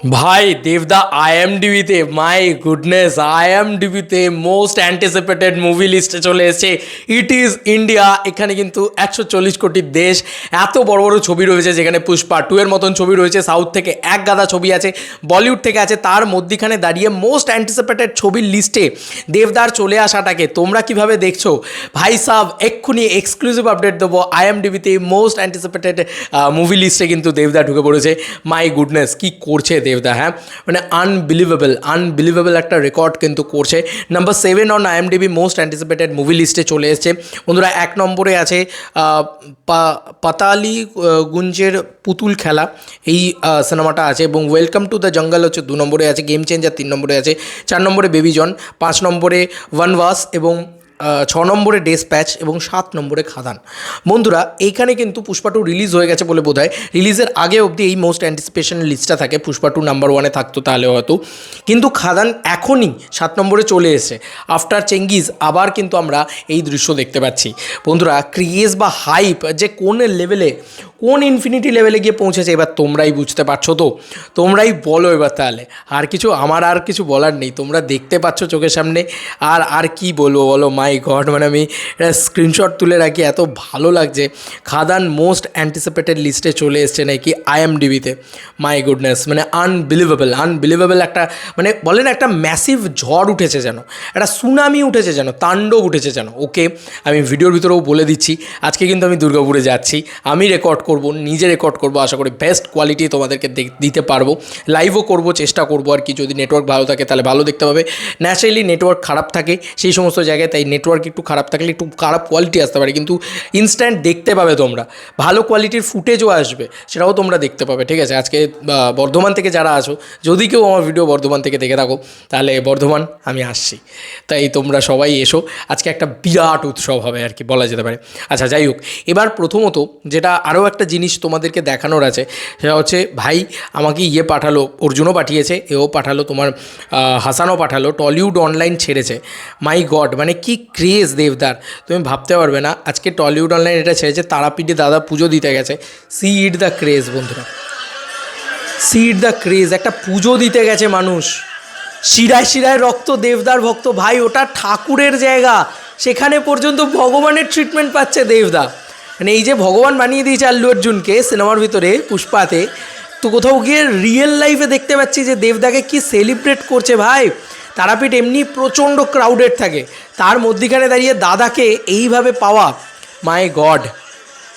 ভাই, দেবদা আইএমডিবিতে মাই গুডনেস আইএমডিবিতে মোস্ট অ্যান্টিসিপেটেড মুভি লিস্টে চলে এসেছে। ইট ইজ ইন্ডিয়া এখানে কিন্তু একশো চল্লিশ কোটির দেশ। এত বড় বড় ছবি রয়েছে যেখানে পুষ্পা টু এর মতন ছবি রয়েছে সাউথ থেকে এক গাদা ছবি আছে বলিউড থেকে আছে, তার মধ্যিখানে দাঁড়িয়ে মোস্ট অ্যান্টিসিপেটেড ছবির লিস্টে দেবদার চলে আসাটাকে। তোমরা কীভাবে দেখছ? ভাই সাহ এক্ষুনি এক্সক্লুসিভ আপডেট দেবো। আইএমডিবিতে মোস্ট অ্যান্টিসিপেটেড মুভি লিস্টে কিন্তু দেবদা ঢুকে পড়েছে। মাই গুডনেস কি করছে দেবদা হ্যাঁ? মানে আনবিলিভেবল আনবিলিভেবল একটা রেকর্ড কিন্তু করছে। Number seven on IMDb most anticipated movie লিস্টে চলে এসছে। বন্ধুরা এক নম্বরে আছে পাতালি গুঞ্জের পুতুল খেলা। এই সিনেমাটা আছে এবং ওয়েলকাম টু দ্য জঙ্গল হচ্ছে দু নম্বরে আছে গেম চেঞ্জার তিন নম্বরে আছে চার নম্বরে বেবি জন পাঁচ নম্বরে ওয়ানওয়াস এবং আহ, ছ নম্বরে ডেস প্যাচ এবং সাত নম্বরে খাদান। বন্ধুরা, এইখানে কিন্তু পুষ্পা টু রিলিজ হয়ে গেছে বলে বোধ রিলিজের আগে অবধি এই মোস্ট অ্যান্টিসিপেশন লিস্টটা থাকে, পুষ্পা টু নাম্বার ওয়ানে থাকতো তাহলে হয়তো। কিন্তু খাদান এখনই সাত নম্বরে চলে এসেছে। আফটার চেঙ্গিজ আবার কিন্তু আমরা এই দৃশ্য দেখতে পাচ্ছি। বন্ধুরা ক্রিয়েজ বা হাইপ যে কোন লেভেলে, কোন ইনফিনিটি লেভেলে গিয়ে পৌঁছেছে, এবার তোমরাই বুঝতে পারছ তো। তোমরাই বলো এবার তাহলে। আর কিছু, আমার আর কিছু বলার নেই, তোমরা দেখতে পাচ্ছ চোখের সামনে। আর আর কি বলব বলো, মাই গড মানে আমি এটা স্ক্রিনশট তুলে রাখি, এত ভালো লাগছে। খাদান মোস্ট অ্যান্টিসিপেটেড লিস্টে চলে এসছে নাকি আইএমডিবিতে মাই গুডনেস মানে আনবিলিভেবল আনবিলিভেবল একটা মানে বলেন একটা ম্যাসিভ ঝড় উঠেছে যেন, একটা সুনামি উঠেছে যেন, তাণ্ডব উঠেছে যেন। ওকে আমি ভিডিওর ভিতরেও বলে দিচ্ছি, আজকে কিন্তু আমি দুর্গাপুরে যাচ্ছি। আমি রেকর্ড করব, নিজে রেকর্ড করব, আশা করি বেস্ট কোয়ালিটি তোমাদেরকে দিতে পারব। লাইভও করব, চেষ্টা করব আর কি, যদি নেটওয়ার্ক ভালো থাকে তাহলে ভালো দেখতে পাবে। ন্যাচারালি নেটওয়ার্ক খারাপ থাকে, সেই সমস্ত জায়গায় তাই নেটওয়ার্ক একটু খারাপ থাকলে একটু খারাপ কোয়ালিটি আসতে পারে, কিন্তু ইনস্ট্যান্ট দেখতে পাবে তোমরা। ভালো কোয়ালিটির ফুটেজও আসবে, সেটাও তোমরা দেখতে পাবে, ঠিক আছে? আজকে বর্ধমান থেকে যারা আসো যদি কেউ আমার ভিডিও বর্ধমান থেকে দেখে থাকো, তাহলে বর্ধমান আমি আসছি। তাই তোমরা সবাই এসো, আজকে একটা বিরাট উৎসব হবে আর কি, বলা যেতে পারে। আচ্ছা যাই হোক, এবার প্রথমত যেটা আরও একটা জিনিস তোমাদেরকে দেখানোর আছে, সেটা হচ্ছে ভাই আমাকে ইয়ে পাঠালো, অর্জুনও পাঠিয়েছে, এও পাঠালো তোমার হাসানও পাঠালো, টলিউড অনলাইন ছেড়েছে। মাই গড মানে কি ক্রেজ দেবদার। তুমি ভাবতে পারবে না, আজকে টলিউড অনলাইন এটা ছেড়েছে, তারাপীঠে দাদা পুজো দিতে গেছে। সি ইট দ্য ক্রেজ, বন্ধুরা। সি ইট দ্য ক্রেজ, একটা পুজো দিতে গেছে মানুষ। শিরায় শিরায় রক্ত, দেবদার ভক্ত। ভাই, ওটা ঠাকুরের জায়গা। সেখানে পর্যন্ত ভগবানের ট্রিটমেন্ট পাচ্ছে দেবদা। মানে এই যে ভগবান বানিয়ে দিয়েছে আল্লু অর্জুনকে সিনেমার ভিতরে, পুষ্পাতে, তো কোথাও গিয়ে রিয়েল লাইফে দেখতে পাচ্ছি যে দেবদাকে কি সেলিব্রেট করছে ভাই। তারাপীঠ এমনি প্রচণ্ড ক্রাউডেড থাকে। তার মধ্যিখানে দাঁড়িয়ে দাদাকে এইভাবে পাওয়া মাই গড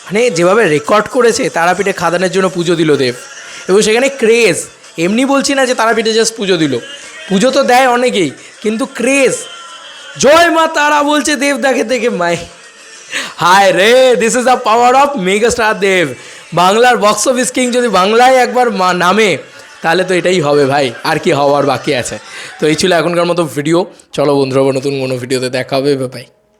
মানে যেভাবে রেকর্ড করেছে, তারাপীঠে খাদানের জন্য পুজো দিল দেব। এবং সেখানে ক্রেজ এমনি বলছি না যে তারাপীঠে জাস্ট পুজো দিল। পুজো তো দেয় অনেকেই, কিন্তু ক্রেজ জয় মা তারা বলছে দেবদাকে দেখে মাই হায় রে this is the power of mega star Dev. বাংলার বক্স অফিস কিং যদি বাংলায় একবার নামে তাহলে তো এটাই হবে ভাই, আর কি হওয়ার বাকি আছে। তো এই ছিল এখনকার মতো ভিডিও চলো বন্ধুরা নতুন কোনো ভিডিওতে দেখা হবে বাই